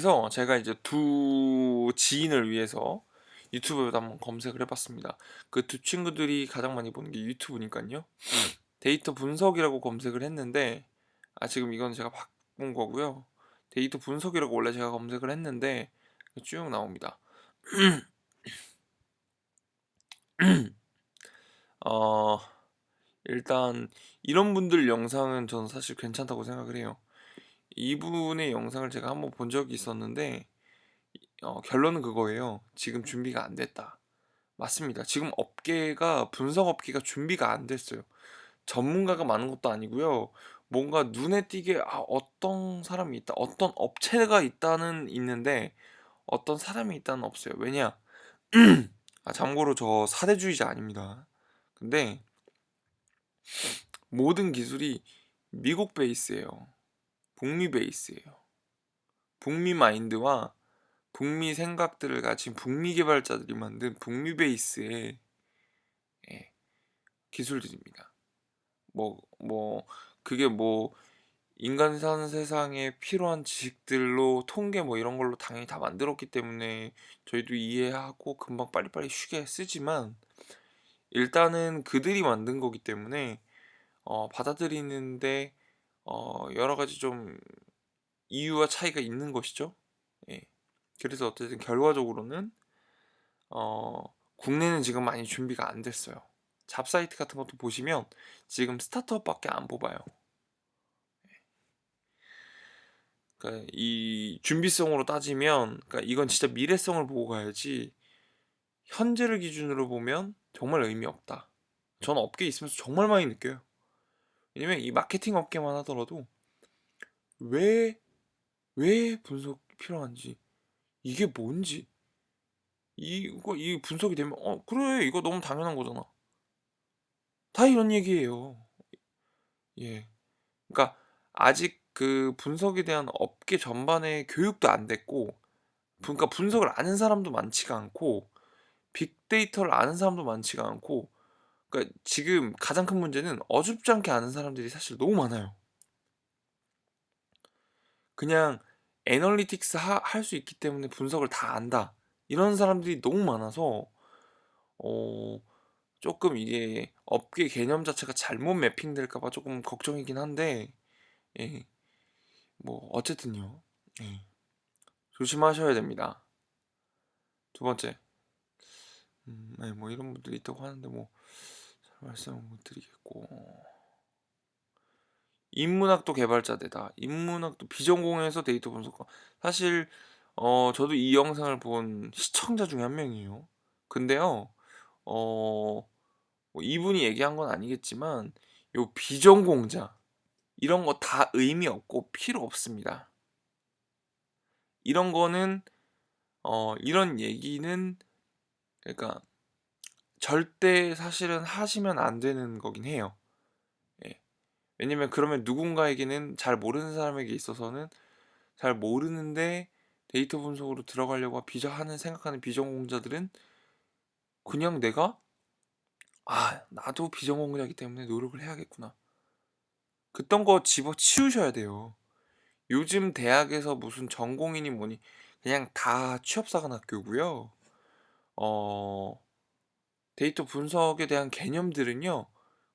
그래서 제가 이제 두 지인을 위해서 유튜브에다 한번 검색을 해봤습니다. 그 두 친구들이 가장 많이 보는 게 유튜브니까요. 데이터 분석이라고 검색을 했는데 아 지금 이건 제가 바꾼 거고요. 데이터 분석이라고 원래 제가 검색을 했는데 쭉 나옵니다. 어 일단 이런 분들 영상은 저는 사실 괜찮다고 생각을 해요. 이분의 영상을 제가 한번 본 적이 있었는데 어, 결론은 그거예요. 지금 준비가 안 됐다. 맞습니다. 지금 업계가 분석 업계가 준비가 안 됐어요. 전문가가 많은 것도 아니고요. 뭔가 눈에 띄게 아, 어떤 사람이 있다, 어떤 업체가 있다는 있는데 어떤 사람이 있다는 없어요. 왜냐? 아, 참고로 저 사대주의자 아닙니다. 근데 모든 기술이 미국 베이스예요. 북미 베이스예요. 북미 마인드와 북미 생각들을 가진 북미 개발자들이 만든 북미 베이스의 예, 기술들입니다. 뭐, 뭐, 그게 뭐, 인간 사는 세상에 필요한 지식들로 통계 뭐 이런 걸로 당연히 다 만들었기 때문에 저희도 이해하고 금방 빨리빨리 쉽게 쓰지만 일단은 그들이 만든 거기 때문에 어, 받아들이는데 어, 여러 가지 좀 이유와 차이가 있는 것이죠. 예. 그래서 어쨌든 결과적으로는 어, 국내는 지금 많이 준비가 안 됐어요. 잡사이트 같은 것도 보시면 지금 스타트업밖에 안 뽑아요. 그러니까 이 준비성으로 따지면 그러니까 이건 진짜 미래성을 보고 가야지 현재를 기준으로 보면 정말 의미 없다. 저는 업계에 있으면서 정말 많이 느껴요. 왜냐면 이 마케팅 업계만 하더라도 왜, 왜 분석이 필요한지, 이게 뭔지, 이거, 이 분석이 되면, 어, 그래, 이거 너무 당연한 거잖아. 다 이런 얘기예요. 예. 그러니까 아직 그 분석에 대한 업계 전반의 교육도 안 됐고, 그러니까 분석을 아는 사람도 많지가 않고, 빅데이터를 아는 사람도 많지가 않고, 그러니까 지금 가장 큰 문제는 어줍지 않게 아는 사람들이 사실 너무 많아요. 그냥 애널리틱스 할 수 있기 때문에 분석을 다 안다. 이런 사람들이 너무 많아서 어 조금 이게 업계 개념 자체가 잘못 매핑될까 봐 조금 걱정이긴 한데 예. 뭐 어쨌든요. 예. 조심하셔야 됩니다. 두 번째. 음, 네, 뭐 이런 분들이 있다고 하는데 뭐 말씀을 못 드리겠고. 인문학도 개발자대다. 인문학도 비전공에서 데이터 분석가. 사실 어 저도 이 영상을 본 시청자 중에 한 명이에요. 근데요 어 뭐 이분이 얘기한 건 아니겠지만 요 비전공자 이런 거 다 의미 없고 필요 없습니다. 이런 거는 어 이런 얘기는 그러니까 절대 사실은 하시면 안 되는 거긴 해요. 예. 왜냐면 그러면 누군가에게는 잘 모르는 사람에게 있어서는 잘 모르는데 데이터 분석으로 들어가려고 비전 하는 생각하는 비전공자들은 그냥 내가 아 나도 비전공자이기 때문에 노력을 해야겠구나. 그딴 거 집어 치우셔야 돼요. 요즘 대학에서 무슨 전공이니 뭐니 그냥 다 취업사관 학교고요. 어 데이터 분석에 대한 개념들은요,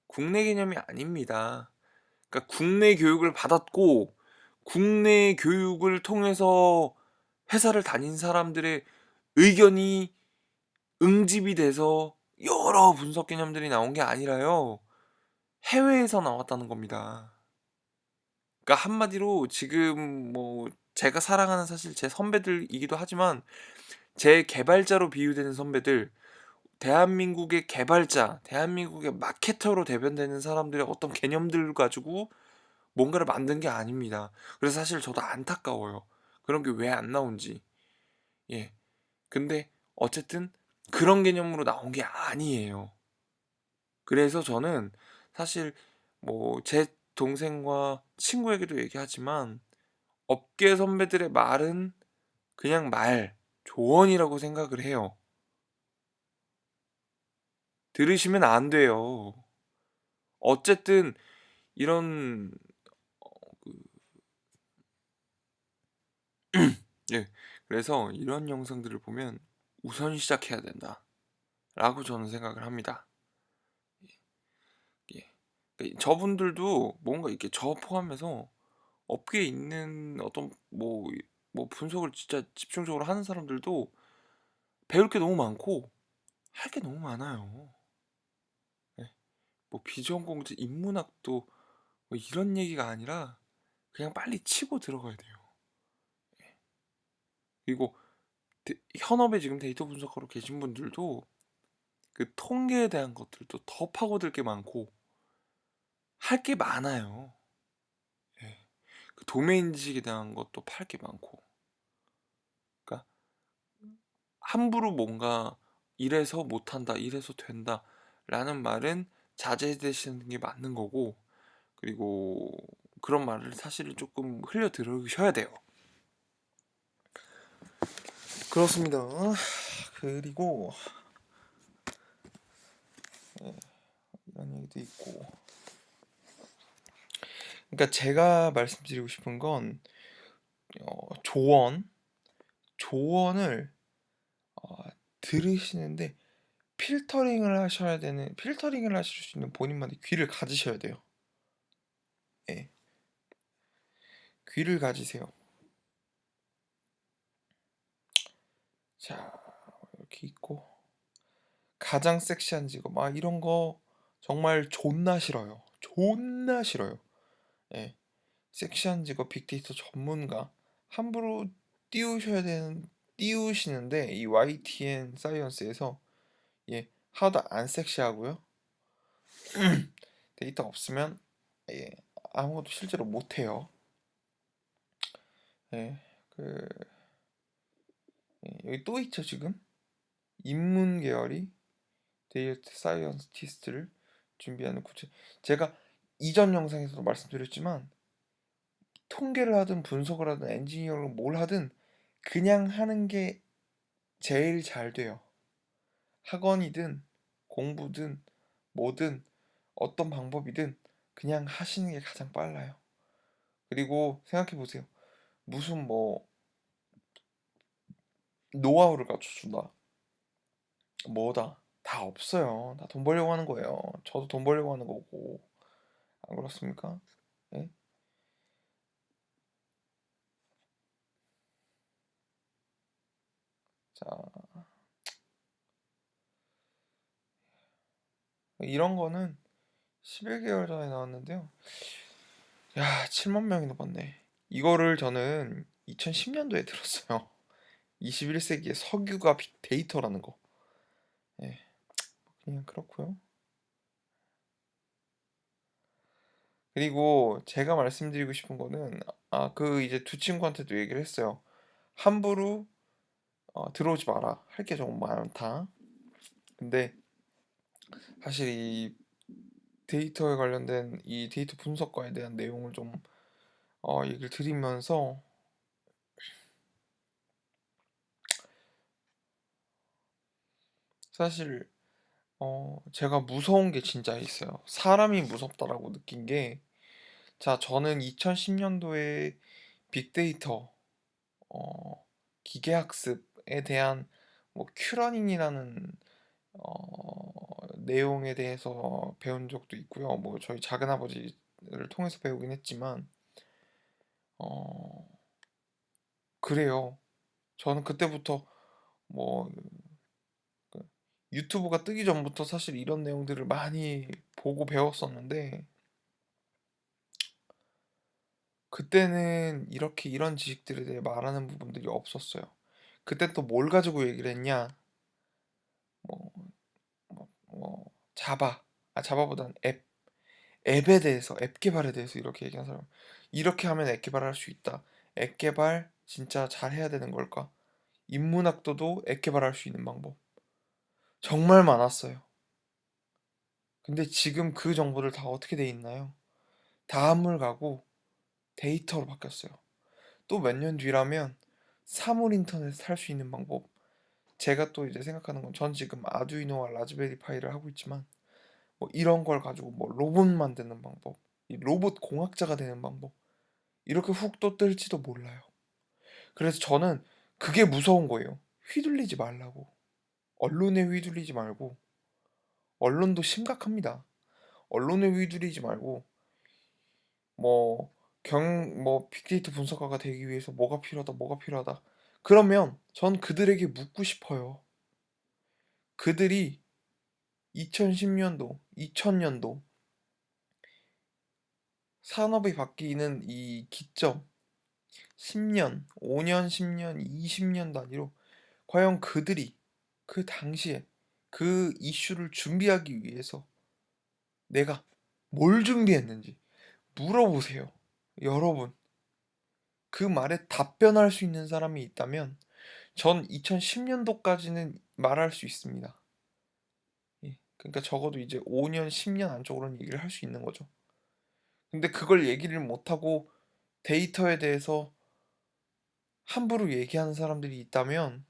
국내 개념이 아닙니다. 그러니까 국내 교육을 받았고, 국내 교육을 통해서 회사를 다닌 사람들의 의견이 응집이 돼서 여러 분석 개념들이 나온 게 아니라요, 해외에서 나왔다는 겁니다. 그러니까 한마디로 지금 뭐 제가 사랑하는 사실 제 선배들이기도 하지만 제 개발자로 비유되는 선배들 대한민국의 개발자, 대한민국의 마케터로 대변되는 사람들의 어떤 개념들 가지고 뭔가를 만든 게 아닙니다. 그래서 사실 저도 안타까워요. 그런 게 왜 안 나온지. 예. 근데 어쨌든 그런 개념으로 나온 게 아니에요. 그래서 저는 사실 뭐 제 동생과 친구에게도 얘기하지만 업계 선배들의 말은 그냥 말, 조언이라고 생각을 해요. 들으시면 안 돼요. 어쨌든 이런 어, 그 그래서 이런 영상들을 보면 우선 시작해야 된다 라고 저는 생각을 합니다. 예. 예. 저분들도 뭔가 이렇게 저 포함해서 업계에 있는 어떤 뭐, 뭐 분석을 진짜 집중적으로 하는 사람들도 배울 게 너무 많고 할 게 너무 많아요. 예. 뭐 비전공자 인문학도 뭐 이런 얘기가 아니라 그냥 빨리 치고 들어가야 돼요. 예. 그리고 데- 현업에 지금 데이터 분석하러 계신 분들도 그 통계에 대한 것들도 더 파고들 게 많고 할 게 많아요. 예. 그 도메인 지식에 대한 것도 팔 게 많고. 그러니까 함부로 뭔가 이래서 못한다, 이래서 된다라는 말은 자제되시는 게 맞는 거고, 그리고 그런 말을 사실은 조금 흘려 들으셔야 돼요. 그렇습니다. 그리고 예, 이런 얘기도 있고. 그러니까 제가 말씀드리고 싶은 건 어, 조언, 조언을 어, 들으시는데 필터링을 하셔야 되는 필터링을 하실 수 있는 본인만의 귀를 가지셔야 돼요. 예. 귀를 가지세요. 자, 이렇게 있고 가장 섹시한 직업 막 이런 거 정말 존나 싫어요. 존나 싫어요. 예. 섹시한 직업 빅데이터 전문가 함부로 띄우셔야 되는 띄우시는데 이 YTN 사이언스에서 예 하나도 안 섹시하고요. 데이터 없으면 예 아무것도 실제로 못 해요. 예, 그 예, 여기 또 있죠 지금 인문 계열이 데이터 사이언티스트를 준비하는 구체 제가 이전 영상에서도 말씀드렸지만 통계를 하든 분석을 하든 엔지니어를 뭘 하든 그냥 하는 게 제일 잘 돼요. 학원이든 공부든 뭐든 어떤 방법이든 그냥 하시는 게 가장 빨라요. 그리고 생각해 보세요. 무슨 뭐 노하우를 갖춰준다. 뭐다. 다 없어요. 다 돈 벌려고 하는 거예요. 저도 돈 벌려고 하는 거고. 안 그렇습니까? 예? 자. 이런 거는 11개월 전에 나왔는데요. 야, 7만 명이 넘었네. 이거를 저는 2010년도에 들었어요. 21세기의 석유가 빅데이터라는 거. 예. 그냥 그렇고요. 그리고 제가 말씀드리고 싶은 거는 아, 그 이제 두 친구한테도 얘기를 했어요. 함부로 어, 들어오지 마라. 할 게 정말 많다. 근데 사실 이 데이터에 관련된 이 데이터 분석과에 대한 내용을 좀 어, 얘기를 드리면서 사실 어, 제가 무서운 게 진짜 있어요. 사람이 무섭다라고 느낀 게, 자, 저는 2010년도에 빅데이터, 어, 기계학습에 대한 뭐 큐러닝이라는 어, 내용에 대해서 배운 적도 있고요. 뭐 저희 작은 아버지를 통해서 배우긴 했지만, 어, 그래요. 저는 그때부터 뭐그 유튜브가 뜨기 전부터 사실 이런 내용들을 많이 보고 배웠었는데, 그때는 이렇게 이런 지식들에 대해 말하는 부분들이 없었어요. 그때 또 뭘 가지고 얘기를 했냐? 뭐, 뭐, 뭐 자바, 아 자바보다는 앱, 앱에 대해서, 앱 개발에 대해서 이렇게 얘기하는 사람. 이렇게 하면 앱 개발할 수 있다. 앱 개발 진짜 잘 해야 되는 걸까? 인문학도도 앱 개발할 수 있는 방법. 정말 많았어요. 근데 지금 그 정보들 다 어떻게 돼 있나요? 다 한물 가고 데이터로 바뀌었어요. 또 몇 년 뒤라면 사물 인터넷 할수 있는 방법. 제가 또 이제 생각하는 건 전 지금 아두이노와 라즈베리 파이를 하고 있지만 뭐 이런 걸 가지고 뭐 로봇 만드는 방법, 이 로봇 공학자가 되는 방법 이렇게 훅 또 뜰지도 몰라요. 그래서 저는 그게 무서운 거예요. 휘둘리지 말라고. 언론에 휘둘리지 말고 언론도 심각합니다. 언론에 휘둘리지 말고 뭐 경뭐 빅데이터 분석가가 되기 위해서 뭐가 필요하다 뭐가 필요하다 그러면 전 그들에게 묻고 싶어요. 그들이 2010년도, 2000년도 산업이 바뀌는 이 기점 10년, 5년, 10년, 20년 단위로 과연 그들이 그 당시에 그 이슈를 준비하기 위해서 내가 뭘 준비했는지 물어보세요. 여러분. 그 말에 답변할 수 있는 사람이 있다면 전 2010년도까지는 말할 수 있습니다. 예, 그러니까 적어도 이제 5년, 10년 안쪽으로는 얘기를 할 수 있는 거죠. 근데 그걸 얘기를 못하고 데이터에 대해서 함부로 얘기하는 사람들이 있다면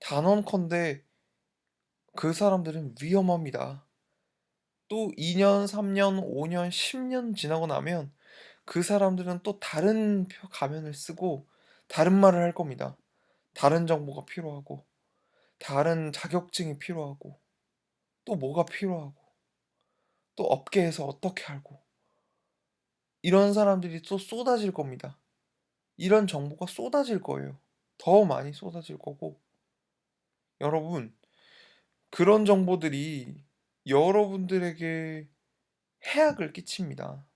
단언컨대 그 사람들은 위험합니다. 또 2년, 3년, 5년, 10년 지나고 나면 그 사람들은 또 다른 표- 가면을 쓰고 다른 말을 할 겁니다. 다른 정보가 필요하고, 다른 자격증이 필요하고, 또 뭐가 필요하고, 또 업계에서 어떻게 알고, 이런 사람들이 또 쏟아질 겁니다. 이런 정보가 쏟아질 거예요. 더 많이 쏟아질 거고, 여러분, 그런 정보들이 여러분들에게 해악을 끼칩니다.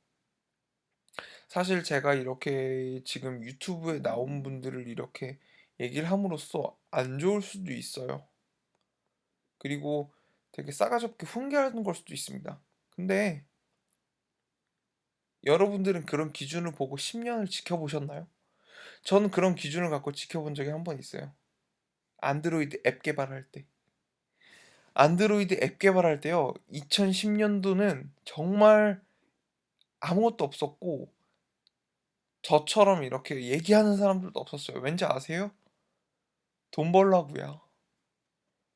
사실 제가 이렇게 지금 유튜브에 나온 분들을 이렇게 얘기를 함으로써 안 좋을 수도 있어요. 그리고 되게 싸가지 없게 훈계하는 걸 수도 있습니다. 근데 여러분들은 그런 기준을 보고 10년을 지켜보셨나요? 저는 그런 기준을 갖고 지켜본 적이 한 번 있어요. 안드로이드 앱 개발할 때. 안드로이드 앱 개발할 때요. 2010년도는 정말 아무것도 없었고 저처럼 이렇게 얘기하는 사람들도 없었어요. 왠지 아세요? 돈 벌라고요.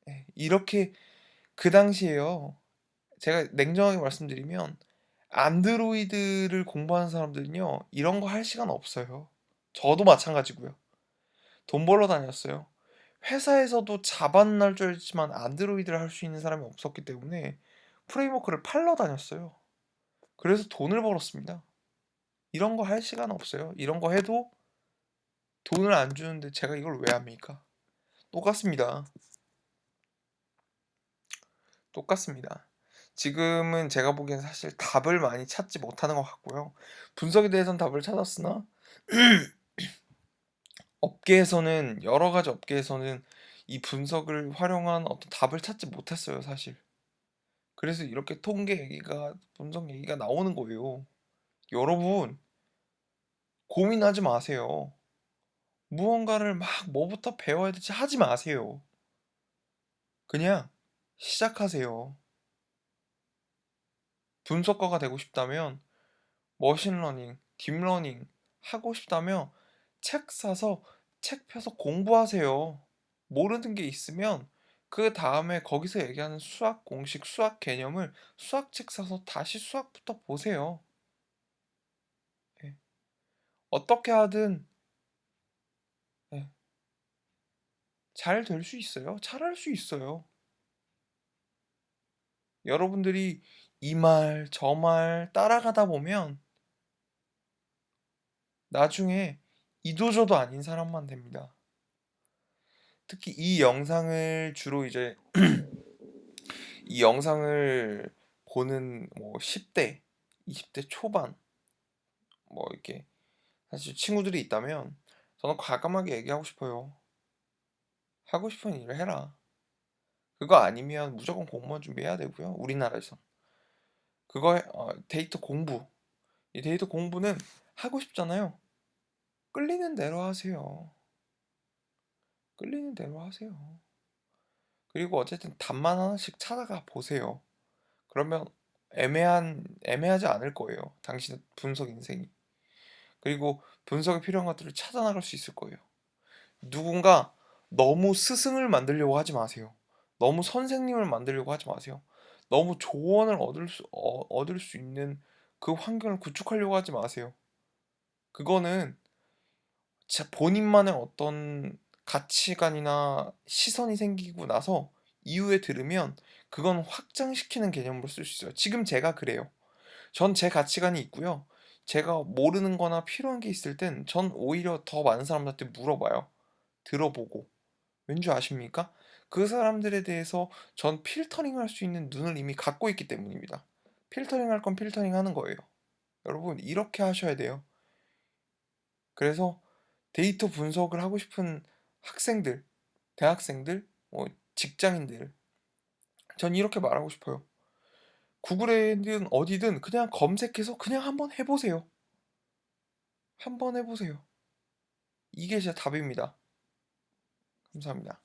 예, 이렇게 그 당시에요. 제가 냉정하게 말씀드리면 안드로이드를 공부하는 사람들은요. 이런 거 할 시간 없어요. 저도 마찬가지고요. 돈 벌러 다녔어요. 회사에서도 자반 날 줄 알지만 안드로이드를 할 수 있는 사람이 없었기 때문에 프레임워크를 팔러 다녔어요. 그래서 돈을 벌었습니다. 이런 거 할 시간 없어요. 이런 거 해도 돈을 안 주는데 제가 이걸 왜 합니까? 똑같습니다. 똑같습니다. 지금은 제가 보기엔 사실 답을 많이 찾지 못하는 것 같고요. 분석에 대해서는 답을 찾았으나 업계에서는 여러 가지 업계에서는 이 분석을 활용한 어떤 답을 찾지 못했어요, 사실. 그래서 이렇게 통계 얘기가 분석 얘기가 나오는 거예요. 여러분 고민하지 마세요. 무언가를 막 뭐부터 배워야 될지 하지 마세요. 그냥 시작하세요. 분석가가 되고 싶다면 머신러닝, 딥러닝 하고 싶다면 책 사서 책 펴서 공부하세요. 모르는 게 있으면 그 다음에 거기서 얘기하는 수학 공식, 수학 개념을 수학책 사서 다시 수학부터 보세요. 예. 어떻게 하든 예. 잘될 수 있어요. 잘할 수 있어요. 여러분들이 이 말, 저 말 따라가다 보면 나중에 이도저도 아닌 사람만 됩니다. 특히 이 영상을 주로 이제 이 영상을 보는 뭐 10대, 20대 초반 뭐 이렇게 사실 친구들이 있다면 저는 과감하게 얘기하고 싶어요. 하고 싶은 일을 해라. 그거 아니면 무조건 공무원 준비해야 되고요. 우리나라에선. 그거 해- 어, 데이터 공부. 이 데이터 공부는 하고 싶잖아요. 끌리는 대로 하세요. 끌리는 대로 하세요. 그리고 어쨌든 답만 하나씩 찾아가 보세요. 그러면 애매한 애매하지 않을 거예요. 당신의 분석 인생이. 그리고 분석에 필요한 것들을 찾아 나갈 수 있을 거예요. 누군가 너무 스승을 만들려고 하지 마세요. 너무 선생님을 만들려고 하지 마세요. 너무 조언을 얻을 수 어, 얻을 수 있는 그 환경을 구축하려고 하지 마세요. 그거는 진짜 본인만의 어떤 가치관이나 시선이 생기고 나서 이후에 들으면 그건 확장시키는 개념으로 쓸 수 있어요. 지금 제가 그래요. 전 제 가치관이 있고요. 제가 모르는 거나 필요한 게 있을 땐 전 오히려 더 많은 사람들한테 물어봐요. 들어보고. 왠지 아십니까? 그 사람들에 대해서 전 필터링 할 수 있는 눈을 이미 갖고 있기 때문입니다. 필터링 할 건 필터링 하는 거예요. 여러분 이렇게 하셔야 돼요. 그래서 데이터 분석을 하고 싶은 학생들, 대학생들, 뭐 직장인들 전 이렇게 말하고 싶어요. 구글에든 어디든 그냥 검색해서 그냥 한번 해보세요. 한번 해보세요. 이게 제 답입니다. 감사합니다.